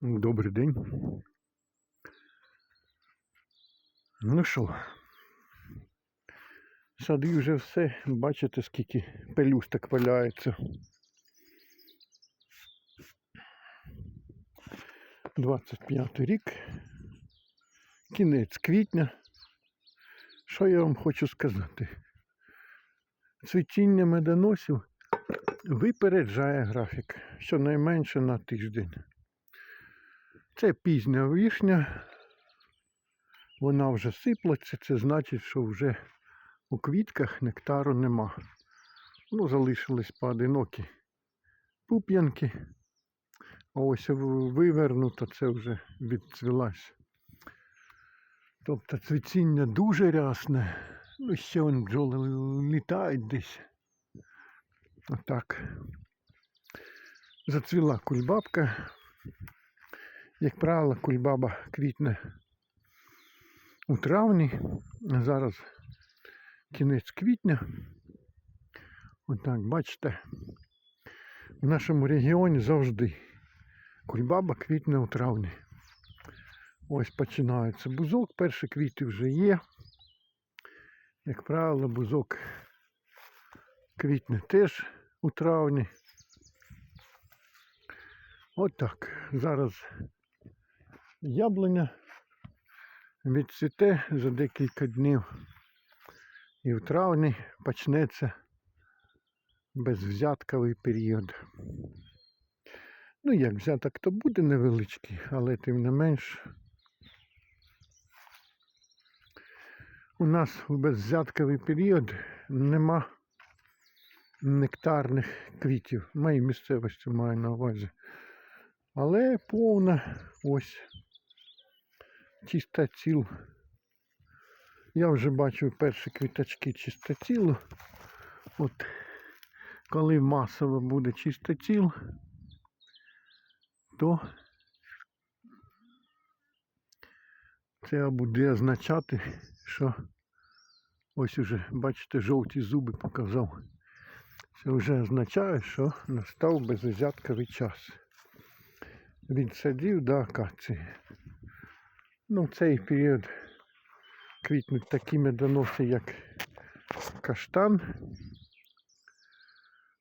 Добрий день. Ну що, сади вже все, бачите, скільки пелюсток валяється. 25 рік, кінець квітня. Що я вам хочу сказати? Цвітіння медоносів випереджає графік щонайменше на тиждень. Це пізня вишня, вона вже сиплеться, це значить, що вже у квітках нектару нема. Ну, залишились поодинокі пуп'янки. А ось в- вивернуто це вже відцвілась. Тобто цвітіння дуже рясне. Ну, ще вон бджоли літають десь. Отак. Зацвіла кульбабка. Як правило, кульбаба квітне у травні. Зараз кінець квітня. Отак, бачите, в нашому регіоні завжди кульбаба квітне у травні. Ось починається бузок, перші квіти вже є. Як правило, бузок квітне теж у травні. Отак. Зараз яблуня відцвіте за декілька днів. І в травні почнеться безвзятковий період. Ну, як взяток, то буде невеличкий, але тим не менш. У нас у безвзятковий період нема нектарних квітів. В моїй місцевості маю на увазі. Але повна ось чистоціл. Я вже бачу перші квіточки чистотілу. От коли масово буде чистоціл, то це буде означати, що ось уже, бачите, жовті зуби показав. Це вже означає, що настав безвзятковий час від садів до акації. Ну, в цей період квітнуть такі медоноси, як каштан,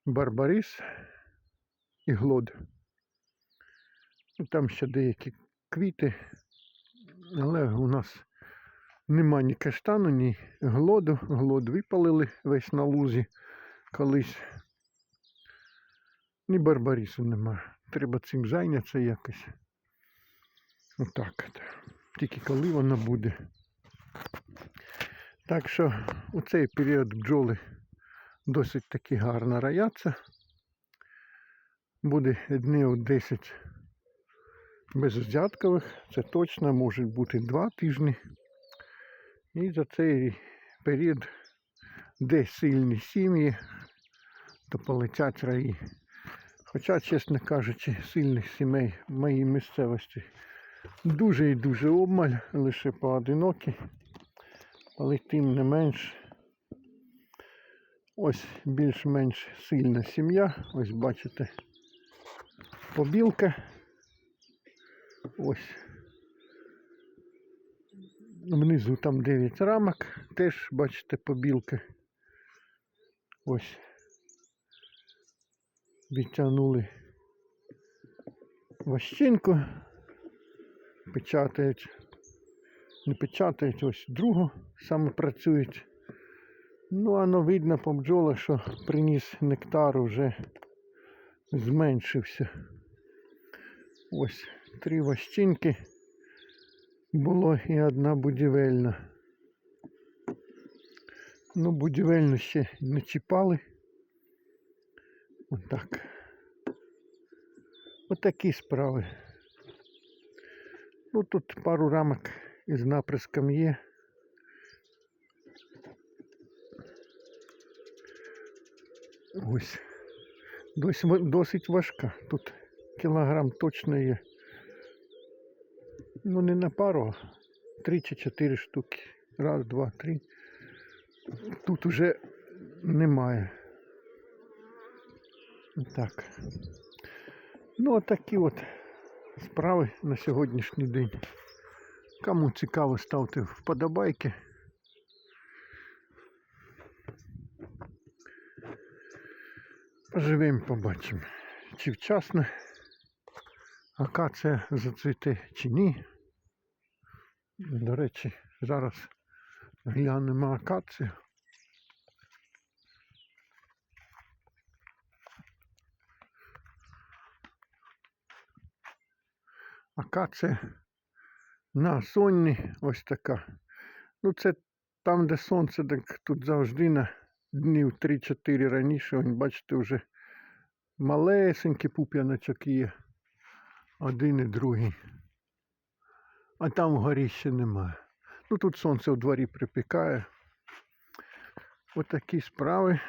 барбарис і глод. Ну, Там ще деякі квіти, але у нас нема ні каштану, ні глоду. Глод випалили весь на лузі колись. Ні барбарису немає. Треба цим зайнятися якось. Отак от. Тільки коли вона буде. Так що у цей період бджоли досить таки гарно рояться. Буде днів 10 безвзяткових. Це точно може бути 2 тижні. І за цей період, де сильні сім'ї, то полетять раї. Хоча, чесно кажучи, сильних сімей в моїй місцевості дуже і дуже обмаль, лише поодинокі. Але тим не менш, ось більш-менш сильна сім'я. Ось бачите, побілка. Ось. Внизу там 9 рамок, теж бачите побілка. Ось відтягнули ващинку, печатають, не печатають, ось другу саме працюють. Ну, воно видно по бджолах, що приніс нектар вже зменшився. Ось три ващинки було і одна будівельна. Ну, будівельну ще не чіпали. Отак. Отакі справи. Ну тут пару рамок із наприском є. Ось. Досить, важка. Тут кілограм точно є. Ну не на пару, а три чи чотири штуки. Раз, два, три. Тут уже немає. Так. Ну, отакі от справи на сьогоднішній день. Кому цікаво, ставте вподобайки. Поживемо, побачимо, чи вчасно акація зацвіте, чи ні. До речі, зараз глянемо акацію. Акація на сонні ось така. Ну, це там, де сонце, так тут завжди на днів 3-4 раніше, он, бачите, вже малесенький пуп'яночок є. Один і другий. А там вгорі ще немає. Ну тут сонце у дворі припікає. Отакі справи.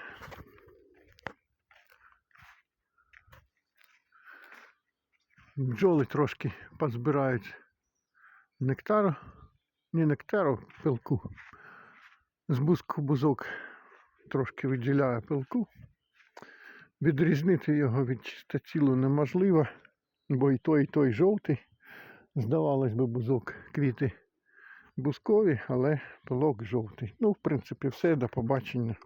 Бджоли трошки позбирають нектару. Не нектару, пилку. З бузку бузок трошки виділяє пилку. Відрізнити його від чистотілу неможливо, бо і той, і той жовтий. Здавалось би, бузок квіти бузкові, але пилок жовтий. Ну, в принципі, все, до побачення.